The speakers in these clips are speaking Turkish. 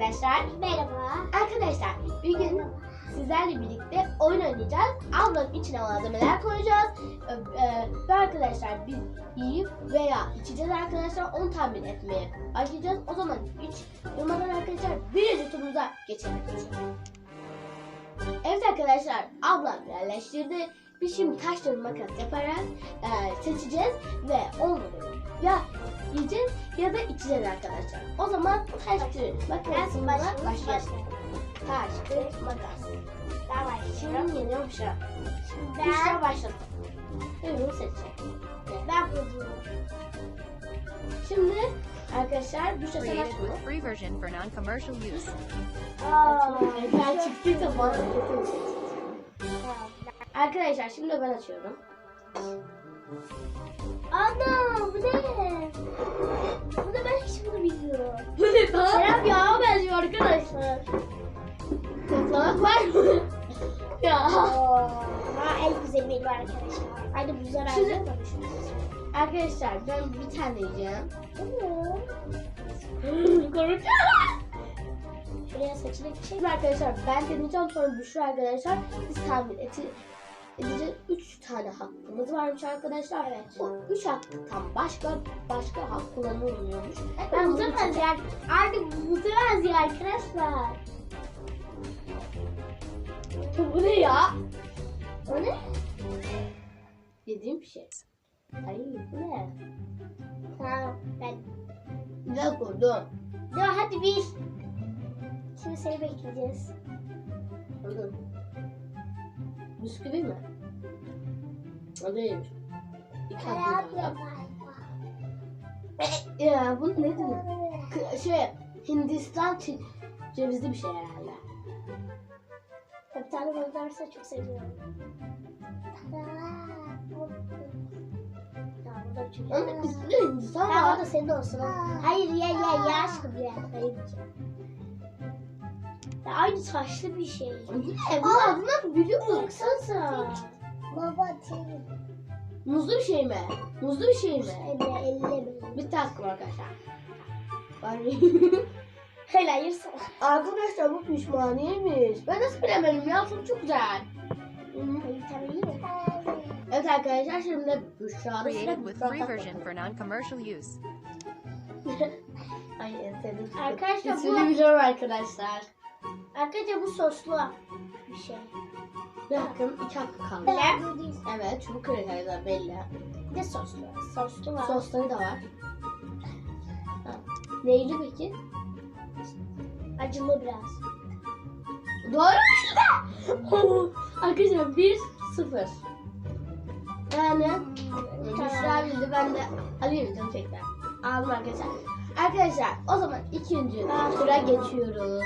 arkadaşlar. Merhaba. Arkadaşlar bir gün sizlerle birlikte oyun oynayacağız. Ablanın içine malzemeler koyacağız. Ve arkadaşlar biz yiyip veya içeceğiz arkadaşlar. Onu tahmin etmeye başlayacağız. O zaman hiç durmadan arkadaşlar birinci turumuza geçelim. Evet arkadaşlar ablam yerleştirdi. Biz şimdi taş taş makas yaparak e, seçeceğiz ve onu ya yiyeceğiz ya da içeceğiz arkadaşlar. O zaman taş taş makasımıza başlayalım. Taş, kağıt, makas. Ben başlıyorum. Şimdi yeniyor Büşra. Ben, Büşra başladı. Ürünü seçecek. ben buldum. Şimdi arkadaşlar Büşra sen Created aç with free version for non-commercial use. Aa, Ben çıktıysa bana kötü. Arkadaşlar şimdi ben açıyorum. Ana bu ne? Bu da ben hiç bunu bilmiyorum. Bu ne lan? Serap yağa benziyor arkadaşlar. Koklamak var mı? ya. Aa, ha, en güzeli benim arkadaşlar. Aynı buza Şimdi- benziyor. Arkadaşlar ben bir tane yiyeceğim. Korkuyorum. Şuraya saçını çek. Şimdi arkadaşlar ben deneyeceğim sonra Büşra arkadaşlar biz tahmin eti, edeceğiz. Üç tane hakkımız varmış arkadaşlar. Evet. O üç hakktan başka başka hak kullanılmıyormuş. Ben bunu buza içeceğim. benziyor. Aynı buza benziyor arkadaşlar. Bu ne ya? O ne? Yediğim bir şey. Ay bu ne? Tamam ben. Ne koydum? Ya hadi bir. Şimdi seni bekleyeceğiz. Koydum. Bisküvi mi? O değilmiş. İki var. Ya bu ne? K- Şey Hindistan cevizli bir şey herhalde. Bir tane çok seviyorum. Ya Ama üstünde Hindistan Tamam o da senin olsun. Hayır ye ye ye aşkım ye. Hayır. Ya aynı taşlı bir şey. Bu ne? Bunun adını biliyor musun? Baksanıza. Baba senin. Muzlu bir şey mi? Muzlu bir şey mi? Elle elle benim. Bir dakika arkadaşlar. Var. Hele hayır sana. arkadaşlar bu pişmaniymiş. Ben nasıl bilemedim ya? Çok çok güzel. Hayır tabii iyi mi? Evet arkadaşlar şimdi Büşra'da Created with free version for non-commercial use. Ay en sevdiğim şey. Arkadaşlar bu- arkadaşlar. Arkadaşlar bu soslu bir şey. Bir hakkım iki hakkı kaldı. Bilen? Evet çubuk krakerler belli. Bir de soslu. Soslu var. Sosları da var. Neyli peki? Acılı biraz. Doğru bildi. Arkadaşlar 1 0. Yani Büşra bildi ben de alayım canım tekrar. Aldım arkadaşlar. Arkadaşlar o zaman ikinci tura geçiyoruz.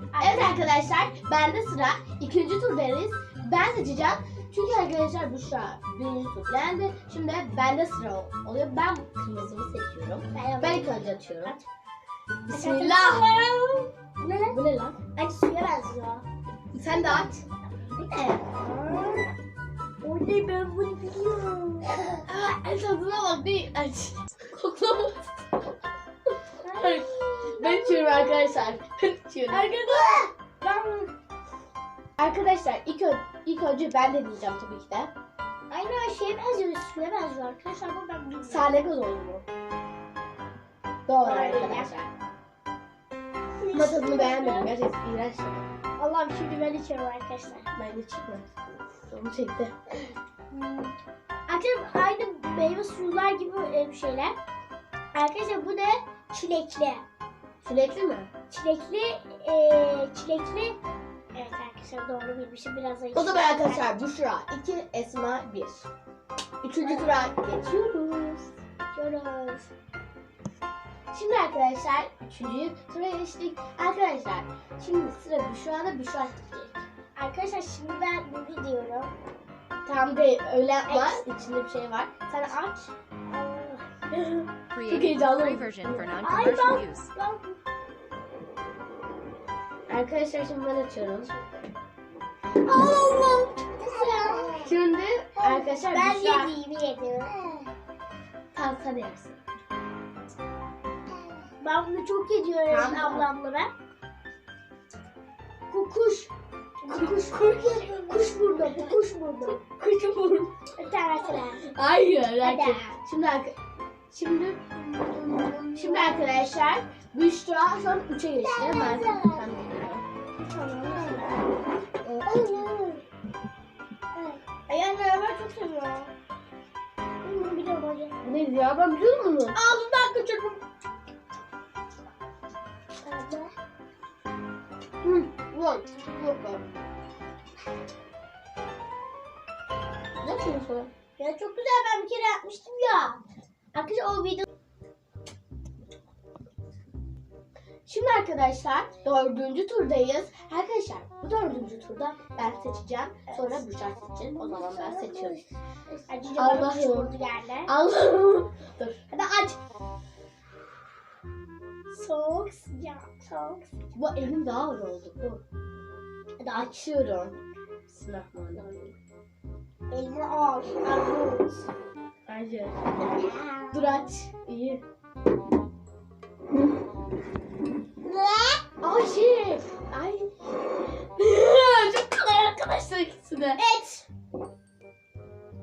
Evet arkadaşlar bende sıra ikinci turdayız. Ben seçeceğim. Çünkü arkadaşlar Büşra birinci tur geldi. Şimdi bende sıra oluyor. Ben kırmızımı seçiyorum. Ben, Ben ilk önce açıyorum. Aç. Bismillah. Bu ne? Bu ne lan? Ay suya benziyor. Sen de. Bu ne? O ne ben bunu biliyorum. El tadına bak bir aç. Koklama. Ben içiyorum arkadaşlar. Ben içiyorum. Arkadaşlar. Ben Arkadaşlar ilk, ilk önce ben de diyeceğim tabii ki de. Aynı şeye benziyor, suya benziyor arkadaşlar ama ben bilmiyorum. Sade gazoz mu? Doğru arkadaşlar. Ama tadını beğenmedim. Gerçekten iğrenç tadı. Allah'ım şimdi ben içiyorum arkadaşlar. Ben de çıkmadı. Onu çekti. Hmm. Arkadaşlar aynı meyve suyular gibi e, bir şeyler. Arkadaşlar bu da çilekli. Çilekli mi? Çilekli, e, çilekli. Evet arkadaşlar doğru bilmişim biraz da O zaman arkadaşlar Büşra 2, Esma 1. Üçüncü tura geçiyoruz. Görüyoruz. Şimdi arkadaşlar üçüncü tura geçtik. Arkadaşlar şimdi sıra Büşra'da Büşra seçecek. Arkadaşlar şimdi ben bunu diyorum. Tam değil öyle. Evet. İçinde bir şey var. Sen aç. Allah. Created with heyecanlı. free version for Ay non-commercial ben, use. ben Arkadaşlar şimdi ben açıyorum. Allah'ım çok. Şimdi arkadaşlar Ben Büşra yediğimi yedim. De yersin. Ben bunu çok yediyorum Tamam. ablamla ben. Kukuş. Kukuş. Kuş, kuş burnu. Bu kuş burnu. Kuş burnu. Bir tane sıra. Hayır. Hadi. Şimdi arka- şimdi şimdi arkadaşlar Büşra an 3'e geçti. Ben ben biliyorum. Ay anne ben çok seviyorum. Bunu biliyorum hocam. Neydi ya? Ben biliyorum bunu. Ağzımdan kaçırdım. Hı. Yok. Yok. yok. Ne söylüyorsun? Ya çok güzel ben bir kere yapmıştım ya. Arkadaşlar o video Şimdi arkadaşlar dördüncü turdayız. Arkadaşlar bu dördüncü turda ben seçeceğim. Sonra Büşra seçecek. O zaman ben seçiyorum. Allah'ım. Allah'ım. Dur. Hadi aç. Soğuk sıcak. Soğuk sıcak. Bu elim daha ağır oldu. Bu. Hadi açıyorum. Bismillahirrahmanirrahim. Elini al. Armut. Hayır. Dur aç. İyi. Ay şey. Ay. Çok kolay arkadaşlar ikisine. Et.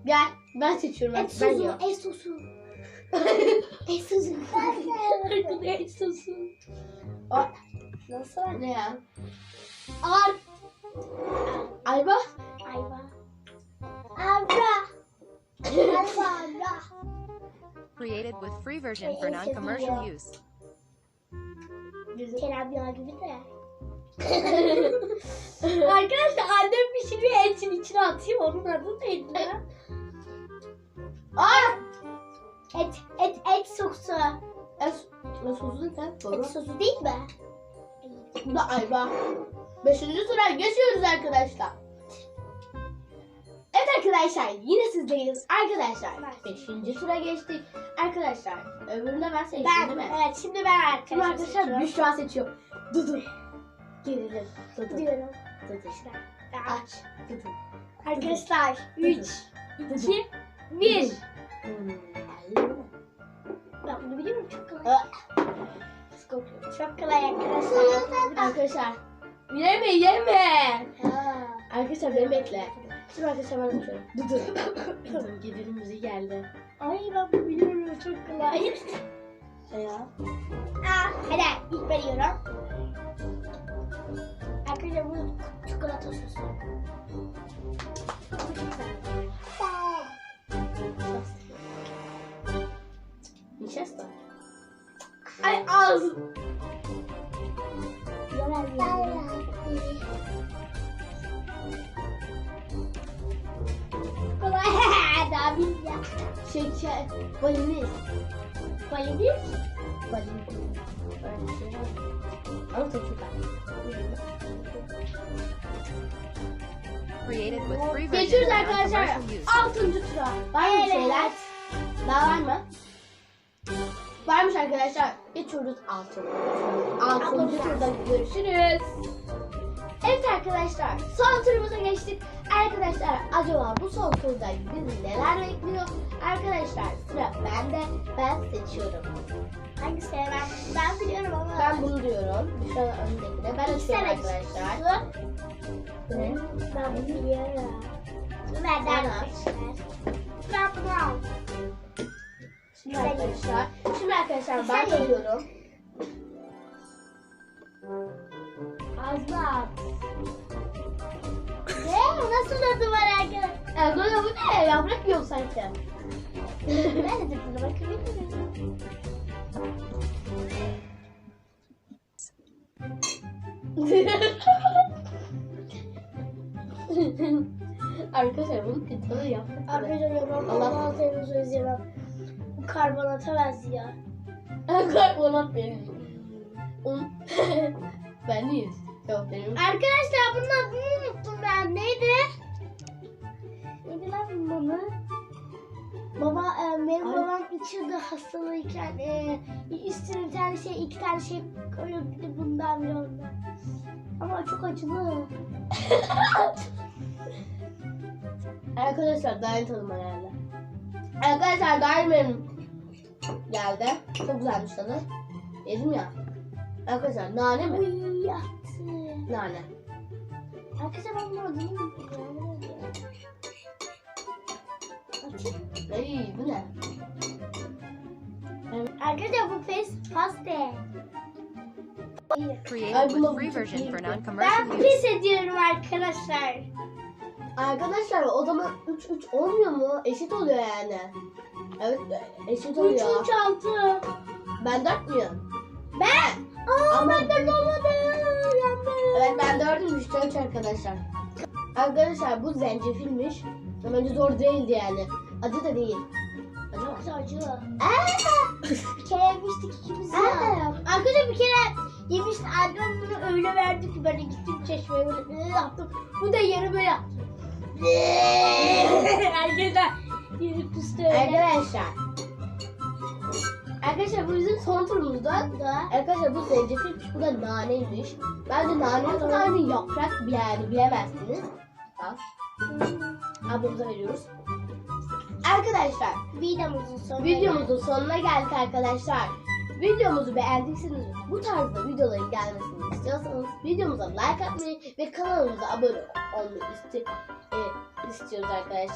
Gel. Ben seçiyorum. Et Ben sosu. Et sosu. Et sosu. Et sosu. Nasıl? Ne ya? Ar. Ayva. Ayva. Abra. Ayva abra. Created with free version for non-commercial use. Tereyağı gibi de. Arkadaşlar annem pişiriyor etin içine atıyor. Onun adı neydi ya? Aa! Et, et, et sosu. Es, es sosu ne? Doğru. Et sosu değil mi? Bu da ayva. Beşinci sıra geçiyoruz arkadaşlar. Evet arkadaşlar yine sizdeyiz. Arkadaşlar beşinci sıra geçtik. Arkadaşlar öbüründe ben seçtim Ben, değil mi? evet şimdi ben Şimdi arkadaşlar arkadaşlar seçiyorum. Büşra seçiyor. Dudu. Gerilim. Dudu. diyorum. Dudu. Aç. Dudu. Arkadaşlar 3, Dudu. 2, 1. Hmm. Ben bunu biliyorum çok kolay. Çok kolay arkadaşlar. Arkadaşlar yeme yeme. Ha. Arkadaşlar beni bekle. Şimdi arkadaşlar ben açıyorum. Dudu. Gecenin müziği geldi. Ay ben bunu biliyorum çok kolay. Ya. Aa, hadi ilk veriyorum. Arkadaşlar bu çikolata sosu. Bu. Nişasta. Ay ağız. Şeker. Bir şey var. Ama çok. Created with free version Geçiyoruz arkadaşlar. Altıncı tura. Var mı şeyler? Daha var mı? Varmış arkadaşlar. Geçiyoruz altıncı tura. Altıncı turda görüşürüz. Arkadaşlar son turumuza geçtik. Arkadaşlar acaba bu son turda bizi neler bekliyor? Arkadaşlar sıra bende. Ben seçiyorum. Hangisi ben, ben biliyorum ama. Ben bunu diyorum. Şu an öndekine. Ben açıyorum arkadaşlar. Ne? Ben bunu biliyorum. Arkadaşlar. Ben bunu al. Şimdi arkadaşlar. Şimdi arkadaşlar ben Sen arkadaşlar? E, böyle bu ne? Yaprak yiyor sanki. Ben de tadına bakabilir miyim? arkadaşlar bunun tadı yaprak. Arkadaşlar yalan Allah- Allah televizyon izleyemem. Bu karbonata benziyor. Karbonat benim. Un. ben değiliz. Yok benim. Arkadaşlar bunun adını unuttum ben. Neydi adı? Baba, e, benim Ay. babam içiyordu hastalıyken e, üstüne bir tane şey, iki tane şey koyuyor bir de bundan bir ondan. Ama çok acılı. Arkadaşlar dayantalım herhalde. Arkadaşlar daim benim geldi. Çok güzelmiş tadı. Yedim ya. Arkadaşlar nane mi? Uy. Nane. Arkadaşlar ben bunu. Ay bu ne? Arkadaşlar bu face paste. Created with free version for Ben non-commercial pes ediyorum arkadaşlar. Arkadaşlar o zaman 3 3 olmuyor mu? Eşit oluyor yani. Evet eşit oluyor. üç, altı. Ben 4 müyüm? Ben. Aa Ama- ben de olmadı. Yandım. Evet ben 4'üm düştü üç arkadaşlar. Arkadaşlar bu zencefilmiş. Ama Bence zor değildi yani. Acı da değil. Acı mı? Acı. Aa! Bir kere yemiştik ikimiz ya. Arkadaşlar bir kere yemişti. Annem bunu öyle verdi ki ben gittim çeşmeye böyle böyle yaptım. Bu da yarı böyle yaptı. Arkadaşlar yedi kustu öyle. Arkadaşlar. Arkadaşlar bu bizim son turumuzda. Arkadaşlar bu zencefilmiş, bu da naneymiş. Bence nane tane yaprak yani bilemezsiniz. Al. Ablamıza veriyoruz. Arkadaşlar Videomuzun sonuna videomuzun sonuna geldik arkadaşlar. Videomuzu beğendiyseniz bu tarzda videoların gelmesini istiyorsanız videomuza like atmayı ve kanalımıza abone olmayı isti- e, istiyoruz arkadaşlar.